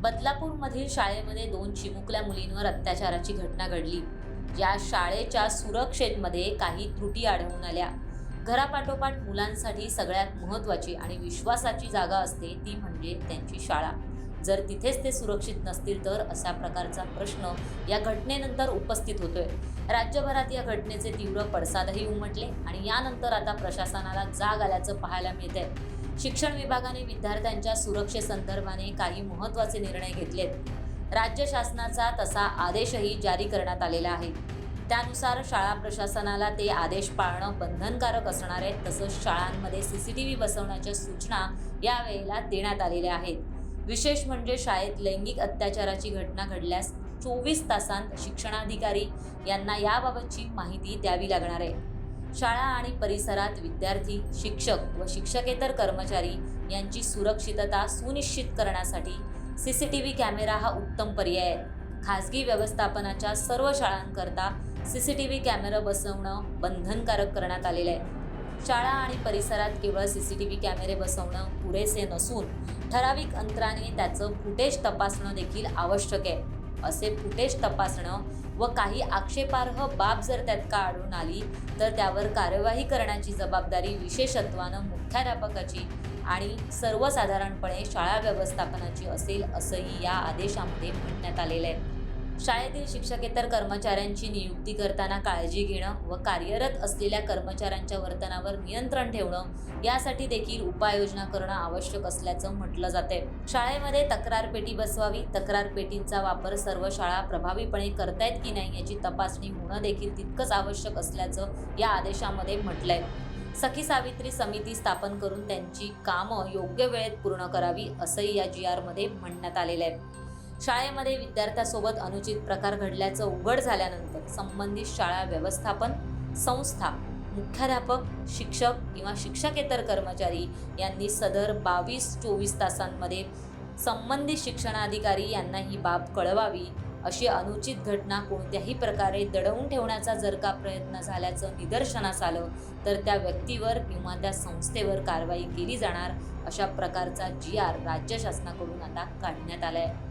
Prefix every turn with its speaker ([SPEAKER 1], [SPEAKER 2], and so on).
[SPEAKER 1] बदलापूरमधील शाळेमध्ये दोन चिमुकल्या मुलींवर अत्याचाराची घटना घडली. या शाळेच्या सुरक्षेमध्ये काही त्रुटी आढळून आल्या. घरापाठोपाठ मुलांसाठी सगळ्यात महत्त्वाची आणि विश्वासाची जागा असते ती म्हणजे त्यांची शाळा. जर तिथेच ते सुरक्षित नसतील तर अशा प्रकारचा प्रश्न या घटनेनंतर उपस्थित होतोय. राज्यभरात या घटनेचे तीव्र पडसादही उमटले आणि यानंतर आता प्रशासनाला जाग आल्याचं पाहायला मिळतंय. शिक्षण विभागाने विद्यार्थ्यांच्या सुरक्षेसंदर्भाने काही महत्त्वाचे निर्णय घेतलेत. राज्य शासनाचा तसा आदेशही जारी करण्यात आलेला आहे. त्यानुसार शाळा प्रशासनाला ते आदेश पाळणं बंधनकारक असणार आहे तसंच शाळांमध्ये सी सी टी व्ही बसवण्याच्या सूचना यावेळेला देण्यात आलेल्या आहेत. विशेष म्हणजे शाळेत लैंगिक अत्याचाराची घटना घडल्यास चोवीस तासांत शिक्षणाधिकारी यांना याबाबतची माहिती द्यावी लागणार आहे. शाळा आणि परिसरात विद्यार्थी शिक्षक व शिक्षकेतर कर्मचारी यांची सुरक्षितता सुनिश्चित करण्यासाठी C C T V camera हा उत्तम पर्याय आहे. खाजगी व्यवस्थापनाच्या सर्व शाळांकरता C C T V camera बसवणं बंधनकारक करण्यात आलेलं आहे. शाळा आणि परिसरात केवळ सी सी टी व्ही कॅमेरे बसवणं पुरेसे नसून ठराविक अंतराने त्याचं फुटेज तपासणं देखील आवश्यक आहे. असे फुटेज तपासणं व काही आक्षेपार्ह बाब जर त्यात का आढळून आली तर त्यावर कार्यवाही करण्याची जबाबदारी विशेषत्वानं मुख्याध्यापकाची आणि सर्वसाधारणपणे शाळा व्यवस्थापनाची असेल असंही या आदेशामध्ये म्हणण्यात आलेलं आहे. शाळेतील शिक्षकेतर कर्मचाऱ्यांची नियुक्ती करताना काळजी घेणं व कार्यरत असलेल्या कर्मचाऱ्यांच्या वर्तनावर नियंत्रण ठेवणं यासाठी देखील उपाययोजना करणं आवश्यक असल्याचं म्हटलं जाते शाळेमध्ये तक्रार पेटी बसवावी तक्रार पेटींचा वापर सर्व शाळा प्रभावीपणे करतायत की नाही याची तपासणी होणं देखील तितकंच आवश्यक असल्याचं या आदेशामध्ये म्हटलंय. सखी सावित्री समिती स्थापन करून त्यांची कामं योग्य वेळेत पूर्ण करावी असंही या जी आरमध्ये म्हणण्यात आलेलं आहे. शाळेमध्ये विद्यार्थ्यासोबत अनुचित प्रकार घडल्याचं उघड झाल्यानंतर संबंधित शाळा व्यवस्थापन संस्था मुख्याध्यापक शिक्षक किंवा शिक्षकेतर कर्मचारी यांनी सदर बावीस चोवीस तासांमध्ये संबंधित शिक्षणाधिकारी यांना ही बाब कळवावी अशी अनुचित घटना कोणत्याही प्रकारे दडवून ठेवण्याचा जर का प्रयत्न झाल्याचं निदर्शनास आलं तर त्या व्यक्तीवर किंवा त्या संस्थेवर कारवाई केली जाणार अशा प्रकारचा जी आर राज्य शासनाकडून आता काढण्यात आला आहे